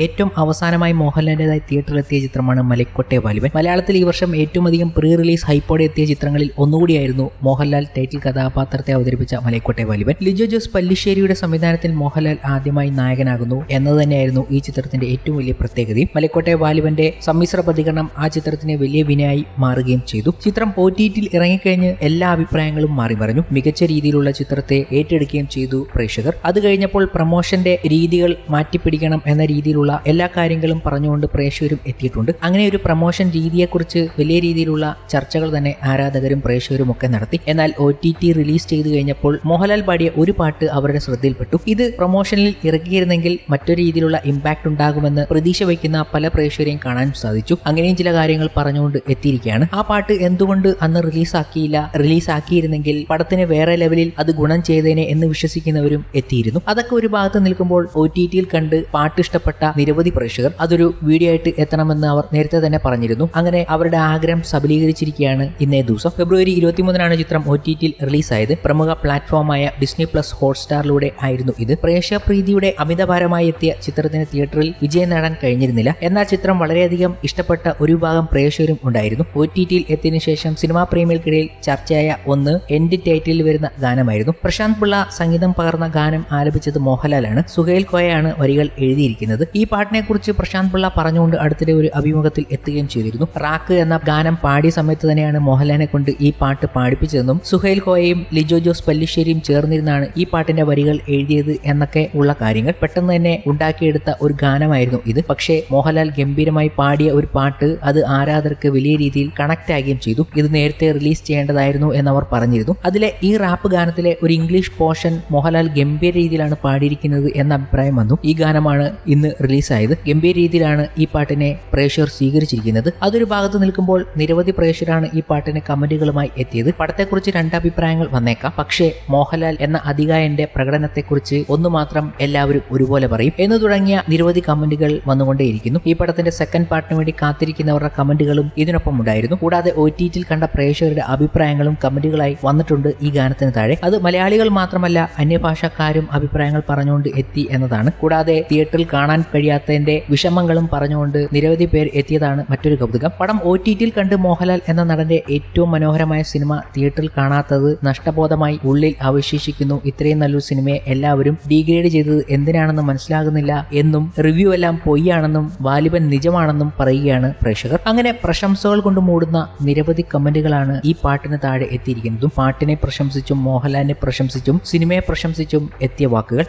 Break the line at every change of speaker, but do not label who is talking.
ഏറ്റവും അവസാനമായി മോഹൻലാലിന്റെതായി തിയേറ്ററിലെത്തിയ ചിത്രമാണ് മലക്കോട്ടെ വാലിബൻ. മലയാളത്തിൽ ഈ വർഷം ഏറ്റവും അധികം പ്രീ റിലീസ് ഹൈപ്പോടെ എത്തിയ ചിത്രങ്ങളിൽ ഒന്നുകൂടിയായിരുന്നു മോഹൻലാൽ ടൈറ്റിൽ കഥാപാത്രത്തെ അവതരിപ്പിച്ച മലക്കോട്ടെ വാലിബൻ. ലിജോ ജോസ് പല്ലിശ്ശേരിയുടെ സംവിധാനത്തിൽ മോഹൻലാൽ ആദ്യമായി നായകനാകുന്നു എന്നത് തന്നെയായിരുന്നു ഈ ചിത്രത്തിന്റെ ഏറ്റവും വലിയ പ്രത്യേകത മലക്കോട്ടെ വാലിബന്റെ സമ്മിശ്ര പ്രതികരണം ആ ചിത്രത്തിന് വലിയ വിനയായി മാറുകയും ചെയ്തു. ചിത്രം ഒ ടി ടിയിൽ ഇറങ്ങിക്കഴിഞ്ഞ് എല്ലാ അഭിപ്രായങ്ങളും മാറി മറിഞ്ഞു. മികച്ച രീതിയിലുള്ള ചിത്രത്തെ ഏറ്റെടുക്കുകയും ചെയ്തു പ്രേക്ഷകർ. അത് കഴിഞ്ഞപ്പോൾ പ്രമോഷന്റെ രീതികൾ മാറ്റിപ്പിടിക്കണം എന്ന രീതിയിലുള്ള എല്ലാ കാര്യങ്ങളും പറഞ്ഞുകൊണ്ട് പ്രേക്ഷകരും എത്തിയിട്ടുണ്ട്. അങ്ങനെ ഒരു പ്രമോഷൻ രീതിയെക്കുറിച്ച് വലിയ രീതിയിലുള്ള ചർച്ചകൾ തന്നെ ആരാധകരും പ്രേക്ഷകരും ഒക്കെ നടത്തി. എന്നാൽ ഒ ടി ടി റിലീസ് ചെയ്തു കഴിഞ്ഞപ്പോൾ മോഹൻലാൽ പാടിയ ഒരു പാട്ട് അവരുടെ ശ്രദ്ധയിൽപ്പെട്ടു. ഇത് പ്രൊമോഷനിൽ ഇറക്കിയിരുന്നെങ്കിൽ മറ്റൊരു രീതിയിലുള്ള ഇമ്പാക്ട് ഉണ്ടാകുമെന്ന് പ്രതീക്ഷ വയ്ക്കുന്ന പല പ്രേക്ഷകരെയും കാണാൻ സാധിച്ചു. അങ്ങനെയും ചില കാര്യങ്ങൾ പറഞ്ഞുകൊണ്ട് എത്തിയിരിക്കുകയാണ്. ആ പാട്ട് എന്തുകൊണ്ട് അന്ന് റിലീസാക്കിയില്ല റിലീസാക്കിയിരുന്നെങ്കിൽ പടത്തിന് വേറെ ലെവലിൽ അത് ഗുണം ചെയ്തേനെ എന്ന് വിശ്വസിക്കുന്നവരും എത്തിയിരുന്നു. അതൊക്കെ ഒരു ഭാഗത്ത് നിൽക്കുമ്പോൾ ഒ ടി ടിയിൽ കണ്ട് പാട്ട് ഇഷ്ടപ്പെട്ട നിരവധി പ്രേക്ഷകർ അതൊരു വീഡിയോ ആയിട്ട് എത്തണമെന്ന് അവർ നേരത്തെ തന്നെ പറഞ്ഞിരുന്നു. അങ്ങനെ അവരുടെ ആഗ്രഹം സബലീകരിച്ചിരിക്കുകയാണ് ഇന്നേ ദിവസം. ഫെബ്രുവരി ഇരുപത്തിമൂന്നിനാണ് ചിത്രം ഒ ടി ടിയിൽ റിലീസായത്. പ്രമുഖ പ്ലാറ്റ്ഫോമായ ഡിസ്നി പ്ലസ് ഹോട്ട്സ്റ്റാറിലൂടെ ആയിരുന്നു ഇത്. പ്രേക്ഷകപ്രീതിയുടെ അമിതഭാരമായി എത്തിയ ചിത്രത്തിന് തിയേറ്ററിൽ വിജയം നേടാൻ കഴിഞ്ഞിരുന്നില്ല. എന്നാൽ ചിത്രം വളരെയധികം ഇഷ്ടപ്പെട്ട ഒരു വിഭാഗം പ്രേക്ഷകരും ഉണ്ടായിരുന്നു. ഒ ടി ടിയിൽ എത്തിയതിനു ശേഷം സിനിമാ പ്രേമികൾക്കിടയിൽ ചർച്ചയായ ഒന്ന് എൻഡ് ടൈറ്റിൽ വരുന്ന ഗാനമായിരുന്നു. പ്രശാന്ത് പിള്ള സംഗീതം പകർന്ന ഗാനം ആലപിച്ചത് മോഹൻലാലാണ്. സുഹേൽ കോയയാണ് വരികൾ എഴുതിയിരിക്കുന്നത്. ഈ പാട്ടിനെ കുറിച്ച് പ്രശാന്ത് പിള്ള പറഞ്ഞുകൊണ്ട് അടുത്തിടെ ഒരു അഭിമുഖത്തിൽ എത്തുകയും ചെയ്തിരുന്നു. റാക്ക് എന്ന ഗാനം പാടിയ സമയത്ത് തന്നെയാണ് മോഹൻലാലിനെ കൊണ്ട് ഈ പാട്ട് പാടിപ്പിച്ചതെന്നും സുഹൈൽ കോയയും ലിജോ ജോസ് പല്ലിശ്ശേരിയും ചേർന്നിരുന്നാണ് ഈ പാട്ടിന്റെ വരികൾ എഴുതിയത് എന്നൊക്കെ ഉള്ള കാര്യങ്ങൾ. പെട്ടെന്ന് തന്നെ ഉണ്ടാക്കിയെടുത്ത ഒരു ഗാനമായിരുന്നു ഇത്. പക്ഷേ മോഹൻലാൽ ഗംഭീരമായി പാടിയ ഒരു പാട്ട് അത് ആരാധകർക്ക് വലിയ രീതിയിൽ കണക്ട് ആകുകയും ചെയ്തു. ഇത് നേരത്തെ റിലീസ് ചെയ്യേണ്ടതായിരുന്നു എന്നവർ പറഞ്ഞിരുന്നു. അതിലെ ഈ റാപ്പ് ഗാനത്തിലെ ഒരു ഇംഗ്ലീഷ് പോർഷൻ മോഹൻലാൽ ഗംഭീര രീതിയിലാണ് പാടിയിരിക്കുന്നത് എന്ന അഭിപ്രായം വന്നു. ഈ ഗാനമാണ് ഇന്ന് റിലീസായത് ഗംഭീര രീതിയിലാണ് ഈ പാട്ടിനെ പ്രേക്ഷകർ സ്വീകരിച്ചിരിക്കുന്നത്. അതൊരു ഭാഗത്ത് നിൽക്കുമ്പോൾ നിരവധി പ്രേക്ഷകരാണ് ഈ പാട്ടിന് കമന്റുകളുമായി എത്തിയത്. പടത്തെക്കുറിച്ച് രണ്ടഭിപ്രായങ്ങൾ വന്നേക്കാം. പക്ഷേ മോഹൻലാൽ എന്ന അധികായന്റെ പ്രകടനത്തെക്കുറിച്ച് ഒന്ന് മാത്രം എല്ലാവരും ഒരുപോലെ പറയും. എന്ന് തുടങ്ങിയ നിരവധി കമന്റുകൾ വന്നുകൊണ്ടേയിരിക്കുന്നു. ഈ പടത്തിന്റെ സെക്കൻഡ് പാർട്ടിന് വേണ്ടി കാത്തിരിക്കുന്നവരുടെ കമന്റുകളും ഇതിനൊപ്പം ഉണ്ടായിരുന്നു. കൂടാതെ ഒ ടി ടിയിൽ കണ്ട പ്രേക്ഷകരുടെ അഭിപ്രായങ്ങളും കമന്റുകളായി വന്നിട്ടുണ്ട് ഈ ഗാനത്തിന് താഴെ. അത് മലയാളികൾ മാത്രമല്ല അന്യഭാഷക്കാരും അഭിപ്രായങ്ങൾ പറഞ്ഞുകൊണ്ട് എത്തി എന്നതാണ്. കൂടാതെ തിയേറ്ററിൽ കാണാൻ കഴിയാത്തതിന്റെ വിഷമങ്ങളും പറഞ്ഞുകൊണ്ട് നിരവധി പേർ എത്തിയതാണ് മറ്റൊരു കൗതുകം. പടം ഒ ടി ടിയിൽ കണ്ട് മോഹൻലാൽ എന്ന നടന്റെ ഏറ്റവും മനോഹരമായ സിനിമ തിയേറ്ററിൽ കാണാത്തത് നഷ്ടബോധമായി ഉള്ളിൽ അവശേഷിക്കുന്നു. ഇത്രയും നല്ലൊരു സിനിമയെ എല്ലാവരും ഡീഗ്രേഡ് ചെയ്തത് എന്തിനാണെന്ന് മനസ്സിലാകുന്നില്ല എന്നും റിവ്യൂ എല്ലാം പൊയ്യാണെന്നും വാലിബൻ നിജമാണെന്നും പറയുകയാണ് പ്രേക്ഷകർ. അങ്ങനെ പ്രശംസകൾ കൊണ്ട് മൂടുന്ന നിരവധി കമന്റുകളാണ് ഈ പാട്ടിന് താഴെ എത്തിയിരിക്കുന്നതും. പാട്ടിനെ പ്രശംസിച്ചും മോഹൻലാലിനെ പ്രശംസിച്ചും സിനിമയെ പ്രശംസിച്ചും എത്തിയ വാക്കുകൾ.